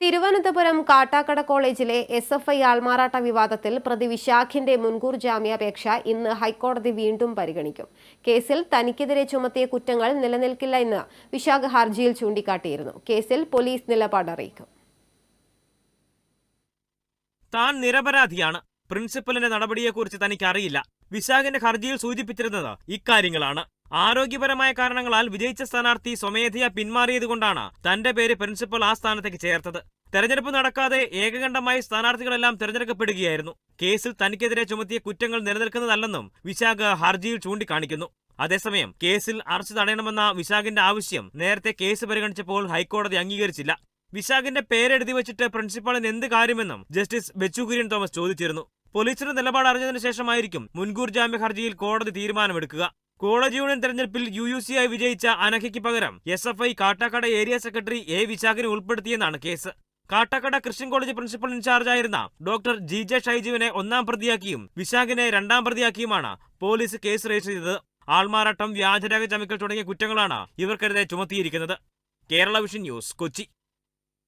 തിരുവനന്തപുരം കാട്ടാക്കട കോളേജിലെ S F I ആൾമാറാട്ട വിവാദത്തിൽ പ്രതി വിശാഖിന്റെ മുൻകൂർ ജാമ്യാപേക്ഷ ഇന്ന് ഹൈക്കോടതി വീണ്ടും പരിഗണിക്കും. കേസിൽ തനിക്കെതിരെ ചുമത്തിയ കുറ്റങ്ങൾ നിലനിൽക്കില്ല എന്ന് വിശാഖ് ഹർജിയിൽ ചൂണ്ടിക്കാട്ടിയിരുന്നു. കേസിൽ പോലീസ് നിലപാട് അറിയിക്കും. താൻ നിരപരാധിയാണ്. പ്രിൻസിപ്പലിന്റെ നടപടിയെക്കുറിച്ച് തനിക്കറിയില്ല. വിശാഖിന്റെ ഹർജിയിൽ സൂചിപ്പിച്ചിരുന്നത് ഇക്കാര്യങ്ങളാണ്. ആരോഗ്യപരമായ കാരണങ്ങളാൽ വിജയിച്ച സ്ഥാനാർത്ഥി സ്വമേധയാ പിന്മാറിയതുകൊണ്ടാണ് തന്റെ പേര് പ്രിൻസിപ്പൽ ആ സ്ഥാനത്തേക്ക് ചേർത്തത്. തെരഞ്ഞെടുപ്പ് നടക്കാതെ ഏകകണ്ഠമായി സ്ഥാനാർത്ഥികളെല്ലാം തെരഞ്ഞെടുക്കപ്പെടുകയായിരുന്നു. കേസിൽ തനിക്കെതിരെ ചുമത്തിയ കുറ്റങ്ങൾ നിലനിൽക്കുന്നതല്ലെന്നും വിശാഖ് ഹർജിയിൽ ചൂണ്ടിക്കാണിക്കുന്നു. അതേസമയം കേസിൽ അറസ്റ്റ് തടയണമെന്ന വിശാഖിന്റെ ആവശ്യം നേരത്തെ കേസ് പരിഗണിച്ചപ്പോൾ ഹൈക്കോടതി അംഗീകരിച്ചില്ല. വിശാഖിന്റെ പേരെഴുതി വെച്ചിട്ട് പ്രിൻസിപ്പാളിന് എന്ത് കാര്യമെന്നും ജസ്റ്റിസ് ബെച്ചുകുര്യൻ തോമസ് ചോദിച്ചിരുന്നു. പോലീസിന്റെ നിലപാട് അറിഞ്ഞതിനു ശേഷമായിരിക്കും മുൻകൂർ ജാമ്യ ഹർജിയിൽ കോടതി തീരുമാനമെടുക്കുക. കോളേജ് യൂണിയൻ തെരഞ്ഞെടുപ്പിൽ യു യു സി ആയി വിജയിച്ച അനഘയ്ക്ക് പകരം S F I Kattakkada area secretary A വിശാഖിനെ ഉൾപ്പെടുത്തിയെന്നാണ് case. Kattakkada Christian college principal ഇൻചാർജായിരുന്ന doctor G J ഷൈജുവിനെ ഒന്നാം പ്രതിയാക്കിയും വിശാഖിനെ രണ്ടാം പ്രതിയാക്കിയുമാണ് പോലീസ് കേസ് രജിസ്റ്റർ ചെയ്തത്. ആൾമാറാട്ടം വ്യാജരേഖ ചമക്കൽ തുടങ്ങിയ കുറ്റങ്ങളാണ് ഇവർക്കെതിരെ ചുമത്തിയിരിക്കുന്നത്. Kerala Vision News Kochi.